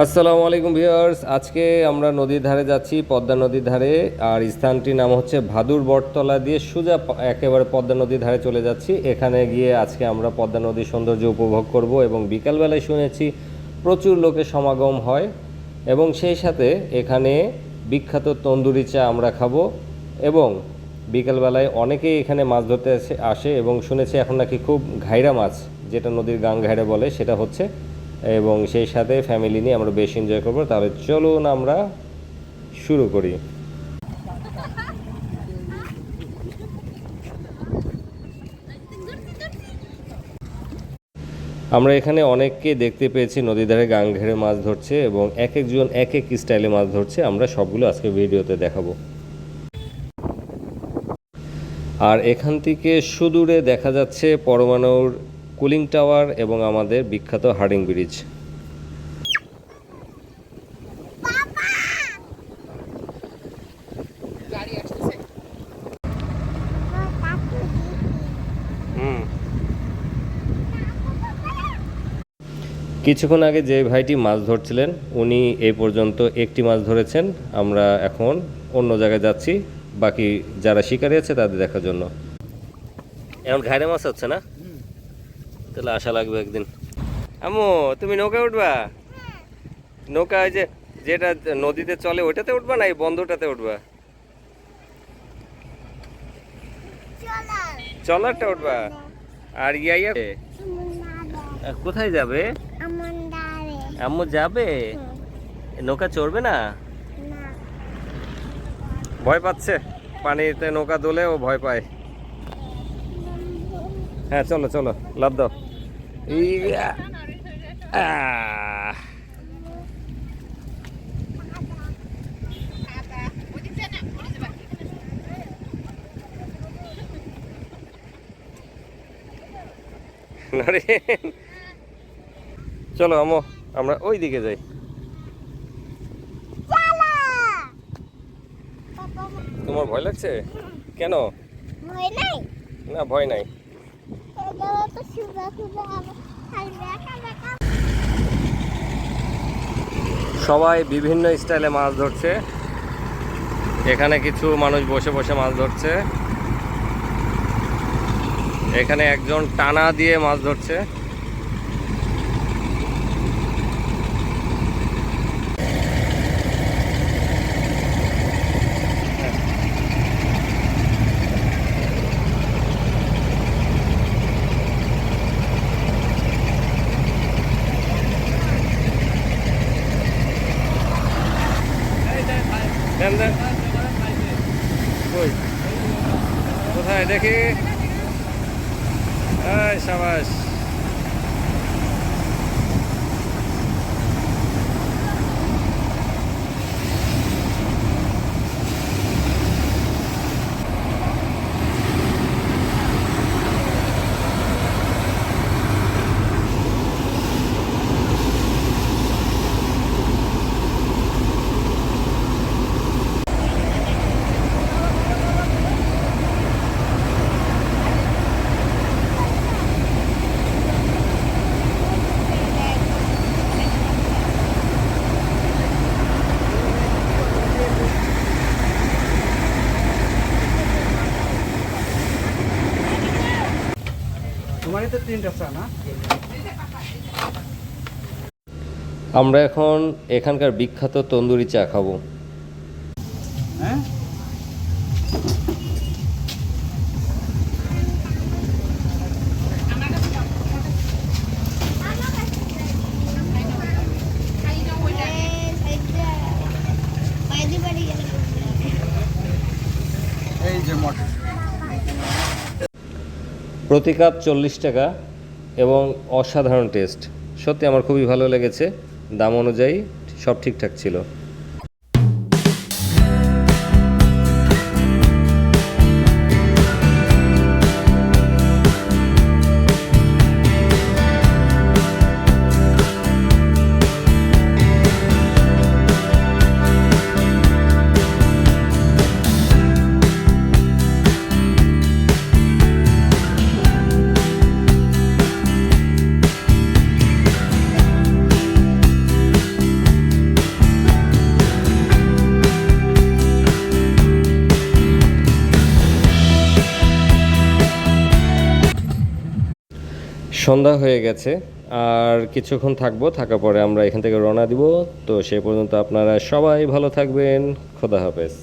আসসালামু আলাইকুম ভিউয়ার্স। আজকে আমরা নদীর ধারে যাচ্ছি, পদ্মা নদীর ধারে। আর স্থানটির নাম হচ্ছে ভাদুর বটতলা দিয়ে সোজা একেবারে পদ্মা নদীর ধারে চলে যাচ্ছি। এখানে গিয়ে আজকে আমরা পদ্মা নদীর সৌন্দর্য উপভোগ করব এবং বিকালবেলায় শুনেছি প্রচুর লোকের সমাগম হয় এবং সেই সাথে এখানে বিখ্যাত তন্দুরি চা আমরা খাব এবং বিকালবেলায় অনেকেই এখানে মাছ ধরতে আসে- আসে এবং শুনেছি এখন নাকি খুব ঘাইরা মাছ, যেটা নদীর গাং ঘাইরা বলে, সেটা হচ্ছে এবং সেই সাথে ফ্যামিলি নিয়ে আমরা বেশ এনজয় করব। তাহলে চলুন আমরা শুরু করি। আমরা এখানে অনেককে দেখতে পেয়েছি, নদীর ধারে গাং ঘেরে মাছ ধরছে এবং এক একজন এক এক স্টাইলে মাছ ধরছে। আমরা সবগুলো আজকে ভিডিওতে দেখাবো। আর এখান থেকে সুদূরে দেখা যাচ্ছে পরমাণুর কুলিং টাওয়ার এবং আমাদের বিখ্যাত হার্ডিং ব্রিজ। হুম। কিছুক্ষণ আগে যে ভাইটি মাছ ধরছিলেন উনি এই পর্যন্ত একটি মাছ ধরেছেন। আমরা এখন অন্য জায়গায় যাচ্ছি। বাকি যারা শিকারী আছে তাদের দেখার জন্য। এখন ঘাড়ে মাছ হচ্ছে না? তাহলে আশা লাগবে একদিন। আম্মু তুমি নৌকায় উঠবা? নৌকা যে যেটা নদীতে চলে ওইটাতে উঠবা না এই বন্ধটাতে উঠবা? চলারটা উঠবা? আর ইয়া কোথায় যাবে? আম্মু যাবে? নৌকা চড়বে না। ভয় পাচ্ছে? পানিতে নৌকা দোলে ও ভয় পায়। হ্যাঁ চলো চলো লাভ দাও! চলো আমো আমরা ওই দিকে যাই তোমার ভয় লাগছে? কেন? না ভয় নাই। সবাই বিভিন্ন স্টাইলে মাছ ধরছে। এখানে কিছু মানুষ বসে বসে মাছ ধরছে। এখানে একজন টানা দিয়ে মাছ ধরছে। দেখি। সাবাস। আমরা এখন এখানকার বিখ্যাত তন্দুরি চা খাব হ্যাঁ এই যে মটর প্রতি কাপ চল্লিশ টাকা এবং অসাধারণ টেস্ট। সত্যি আমার খুবই ভালো লেগেছে। দাম অনুযায়ী সব ঠিকঠাক ছিল। সন্ধ্যা হয়ে গেছে, আর কিছুক্ষণ থাকব, থাকার পরে আমরা এখান থেকে রওনা দিব। তো সে পর্যন্ত আপনারা সবাই ভালো থাকবেন, খোদা হাফেজ।